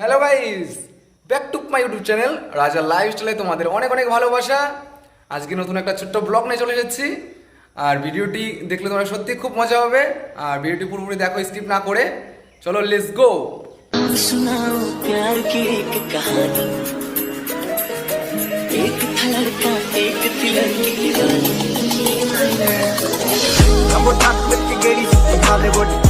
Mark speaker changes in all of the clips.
Speaker 1: Hello guys back to my YouTube channel Raja লাইফস্টাইলে তোমাদের অনেক অনেক ভালোবাসা। আজকে নতুন একটা ছোট্ট ব্লগ নিয়ে চলে যাচ্ছি। আর ভিডিওটি দেখলে তোমার সত্যি খুব মজা হবে। আর ভিডিওটি পুরোপুরি দেখো স্কিপ না করে। চলো লেটস গো I'm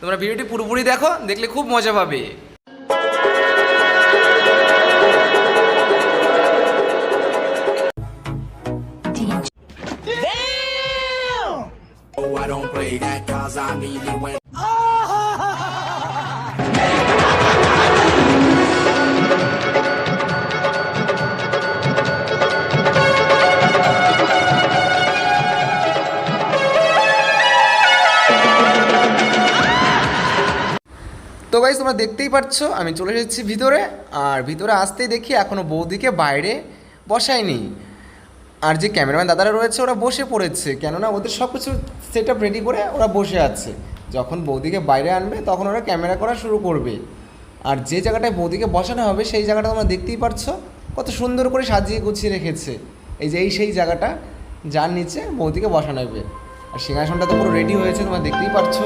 Speaker 1: তোমরা ভিডিওটি পুরোপুরি দেখো দেখলে খুব মজা পাবে
Speaker 2: Oh, I don't play that cause I mean it when
Speaker 1: তো গাইজ তোমরা দেখতেই পাচ্ছ আমি চলে এসেছি ভিতরে, আর ভিতরে আসতেই দেখি এখনও বৌদিকে বাইরে বসায়নি আর যে ক্যামেরাম্যান দাদারা রয়েছে, ওরা বসে পড়েছে, কেননা ওদের সব কিছু সেট আপ রেডি করে ওরা বসে আছে। যখন বৌদিকে বাইরে আনবে, তখন ওরা ক্যামেরা করা শুরু করবে। আর যে জায়গাটায় বৌদিকে বসানো হবে, সেই জায়গাটা তোমরা দেখতেই পাচ্ছ কত সুন্দর করে সাজিয়ে গুছিয়ে রেখেছে। এই যে, এই সেই জায়গাটা, যার নিচে বৌদিকে বসানো হবে। আর সিংহাসনটা তো পুরো রেডি হয়েছে, তোমরা দেখতেই পাচ্ছ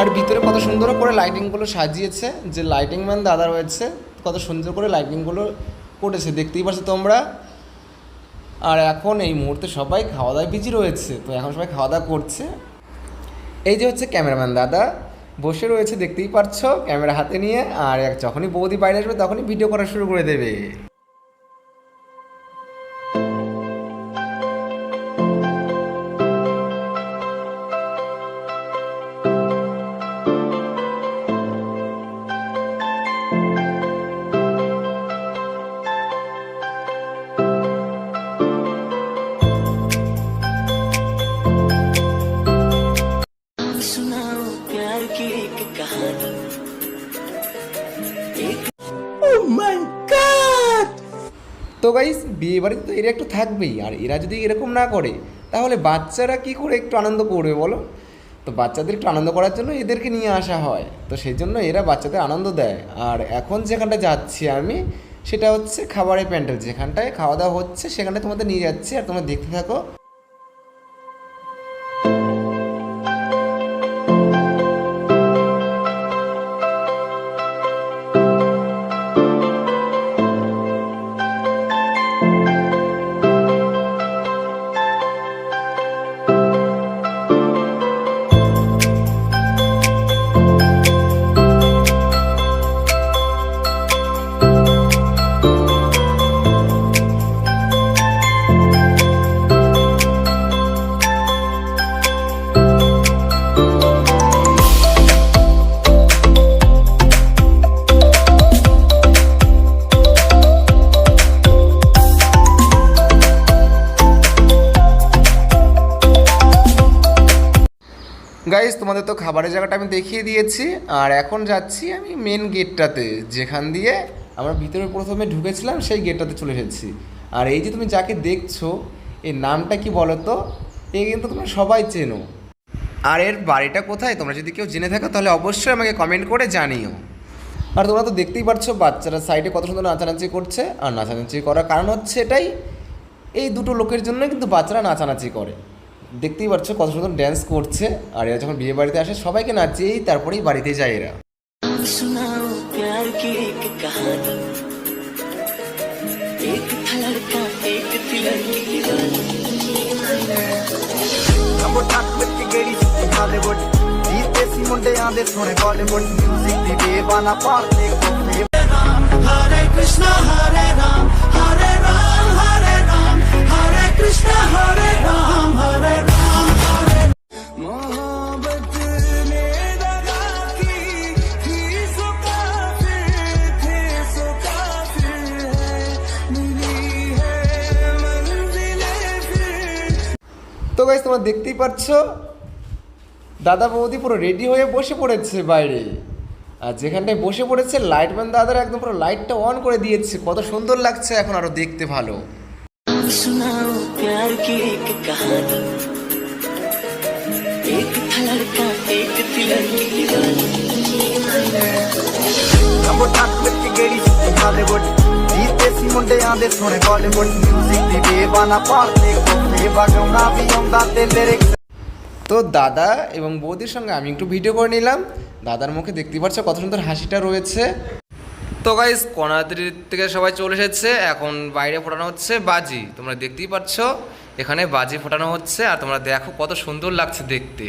Speaker 1: আর ভিতরে কত সুন্দর করে লাইটিংগুলো সাজিয়েছে, যে লাইটিং ম্যান দাদা রয়েছে, কত সুন্দর করে লাইটিংগুলো করেছে, দেখতেই পাচ্ছ তোমরা। আর এখন এই মুহূর্তে সবাই খাওয়া দাওয়ায় বিজি রয়েছে, তো এখন সবাই খাওয়া দাওয়া করছে। এই যে হচ্ছে ক্যামেরাম্যান দাদা, বসে রয়েছে, দেখতেই পাচ্ছ ক্যামেরা হাতে নিয়ে, আর যখনই বৌদি বাইরে আসবে, তখনই ভিডিও করা শুরু করে দেবে।
Speaker 3: एक कहानी एक
Speaker 1: তো গাইস বিয়ে বাড়িতে তো এরা একটু থাকবেই আর এরা যদি এরকম না করে তাহলে বাচ্চারা কি করে একটু আনন্দ করবে বলো তো বাচ্চাদের একটু আনন্দ করার জন্য এদেরকে নিয়ে আসা হয় তো সেই জন্য এরা বাচ্চাদের আনন্দ দেয় আর এখন যেখানটা যাচ্ছি আমি সেটা হচ্ছে খাবারের প্যান্ডেল যেখানটায় খাওয়া দাওয়া হচ্ছে সেখানটায় তোমাদের নিয়ে যাচ্ছি আর তোমরা দেখতে থাকো গাইজ তোমাদের তো খাবারের জায়গাটা আমি দেখিয়ে দিয়েছি। আর এখন যাচ্ছি আমি মেন গেটটাতে যেখান দিয়ে আমরা ভিতরে প্রথমে ঢুকেছিলাম, সেই গেটটাতে চলে এসেছি। আর এই যে তুমি যাকে দেখছ, এর নামটা কি বলো তো এ কিন্তু তোমরা সবাই চেনো। আর এর বাড়িটা কোথায়? তোমরা যদি কেউ জেনে থাকো, তাহলে অবশ্যই আমাকে কমেন্ট করে জানিও। আর তোমরা তো দেখতেই পারছ বাচ্চারা সাইডে কত সুন্দর নাচানাচি করছে। আর নাচানাচি করার কারণ হচ্ছে এটাই, এই দুটো লোকের জন্য কিন্তু বাচ্চারা নাচানাচি করে। দেখতেই পাচ্ছ কত সুন্দর ড্যান্স করছে। আর এরা যখন বিয়ে বাড়িতে আসে সবাইকে নাচেই তারপরেই বাড়িতে যায় এরা।
Speaker 4: ਮੁੰਡਿਆਂ ਦੇ ਸੋਹਣੇ ਬਾਲੀਵੁੱਡ
Speaker 3: তো
Speaker 1: গাইস তোমরা দেখতেই পাচ্ছ দাদা বৌদি পুরো রেডি হয়ে বসে পড়েছে বাইরে। আর যেখানটায় বসে পড়েছে লাইটম্যান দাদারা একদম পুরো লাইটটা অন করে দিয়েছে। কত সুন্দর লাগছে এখন আরও দেখতে ভালো।
Speaker 3: प्यार की एक कहानी एक था लड़का एक थी लड़की दीवानी
Speaker 4: ਨੰਬਰ ਟੱਕ ਵਿੱਚ ਗੇੜੀ ਸੁੱਤੀ ਹਾਲੀਵੁੱਡ ਜੀਤੇ ਸੀ ਮੁੰਡਿਆਂ ਦੇ ਸੋਹਣੇ ਬਾਲੀਵੁੱਡ 뮤직 ਦੀ ਬੇਵਾਨਾ ਭਾਰਤੇ ਕੋਲੇ ਵਗਾਉਣਾ ਵੀ ਆਉਂਦਾ ਤੇ ਲਿਰਿਕਸ
Speaker 1: তো দাদা এবং বৌদির সঙ্গে আমি একটু ভিডিও করে নিলাম দাদার মুখে দেখতেই পাচ্ছ কত সুন্দর হাসিটা রয়েছে তো গাইস কনাদ্রির থেকে সবাই চলে এসেছে। এখন বাইরে ফোটানো হচ্ছে বাজি। তোমরা দেখতেই পাচ্ছ এখানে বাজি ফোটানো হচ্ছে আর তোমরা দেখো কত সুন্দর লাগছে দেখতে।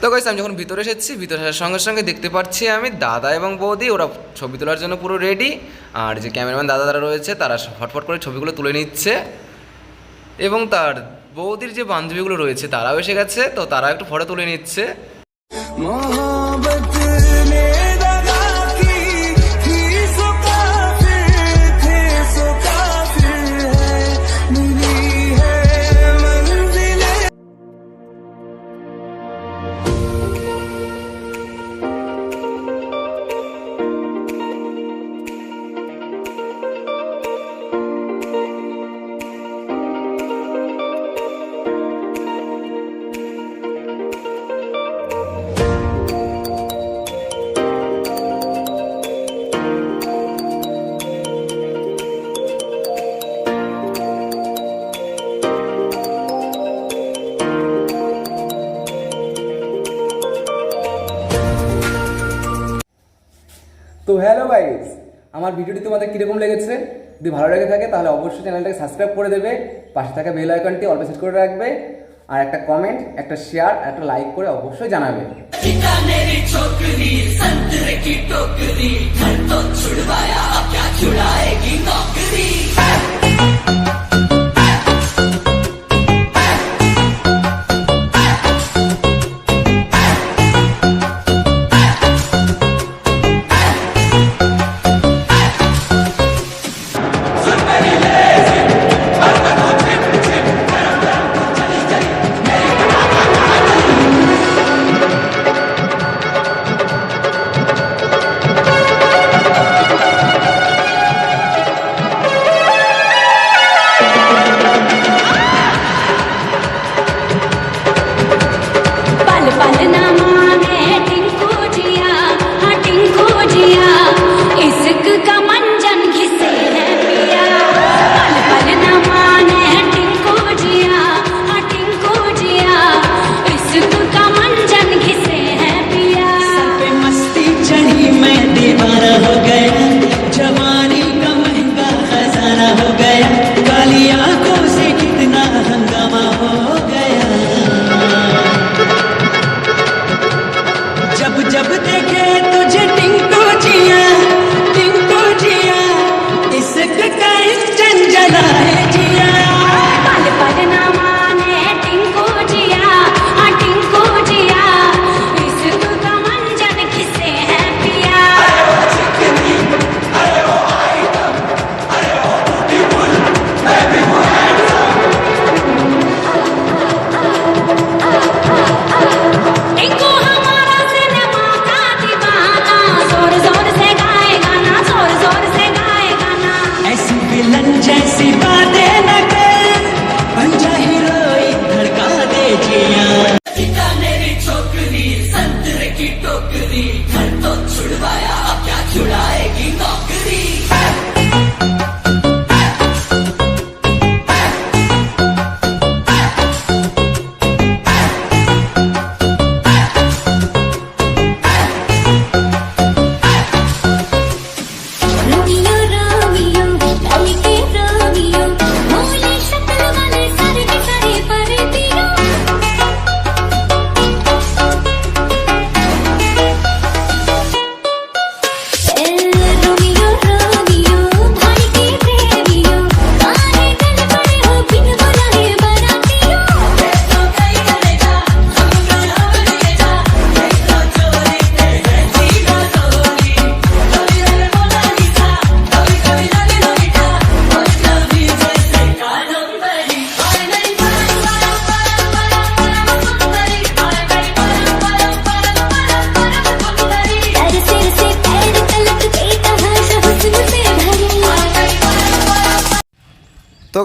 Speaker 1: তো গাইস আমি যখন ভিতরে এসেছি, ভিতরে আসার সঙ্গে সঙ্গে দেখতে পাচ্ছি আমি দাদা এবং বৌদি, ওরা ছবি তোলার জন্য পুরো রেডি আর যে ক্যামেরাম্যান দাদা দাদা রয়েছে, তারা হটফট করে ছবিগুলো তুলে নিচ্ছে। এবং তার বৌদির যে বান্ধবীগুলো রয়েছে, তারাও এসে গেছে, তো তারা একটু ফটো তুলে নিচ্ছে।
Speaker 5: আমার ভিডিওটি তোমাদের কীরকম লেগেছে যদি ভালো লেগে থাকে তাহলে অবশ্যই চ্যানেলটাকে সাবস্ক্রাইব করে দেবে পাশে থাকা বেল আইকনটি অল্প সেট করে রাখবে আর একটা কমেন্ট একটা শেয়ার একটা লাইক করে অবশ্যই জানাবে
Speaker 3: मेरी छोकरी संतरे की टोकरी घर तो छुड़वाया अब क्या छुड़ाएगी नौकरी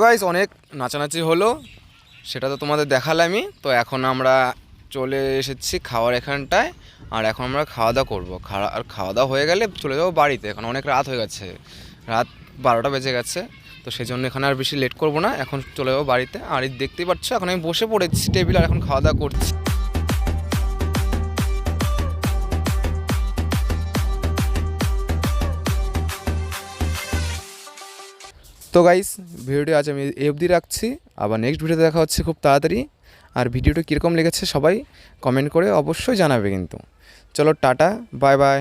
Speaker 1: গাইস অনেক নাচানাচি হলো, সেটা তো তোমাদের দেখালামই। তো এখন আমরা চলে এসেছি খাওয়ার এখানটায়, আর এখন আমরা খাওয়া দাওয়া করব। খাওয়া, আর খাওয়া দাওয়া হয়ে গেলে চলে যাব বাড়িতে। এখন অনেক রাত হয়ে গেছে, রাত বারোটা বেজে গেছে। তো সেই জন্য এখানে আর বেশি লেট করব না। এখন চলে যাব বাড়িতে। আর দেখতেই পাচ্ছ, এখন আমি বসে পড়েছি টেবিল, আর এখন খাওয়া দাওয়া করছি। তো গাইস ভিডিওটি আজ আমি এ অবধি রাখছি। আবার নেক্সট ভিডিওতে দেখা হচ্ছে খুব তাড়াতাড়ি। আর ভিডিওটা কীরকম লেগেছে সবাই কমেন্ট করে অবশ্যই জানাবে কিন্তু। চলো টাটা বাই বাই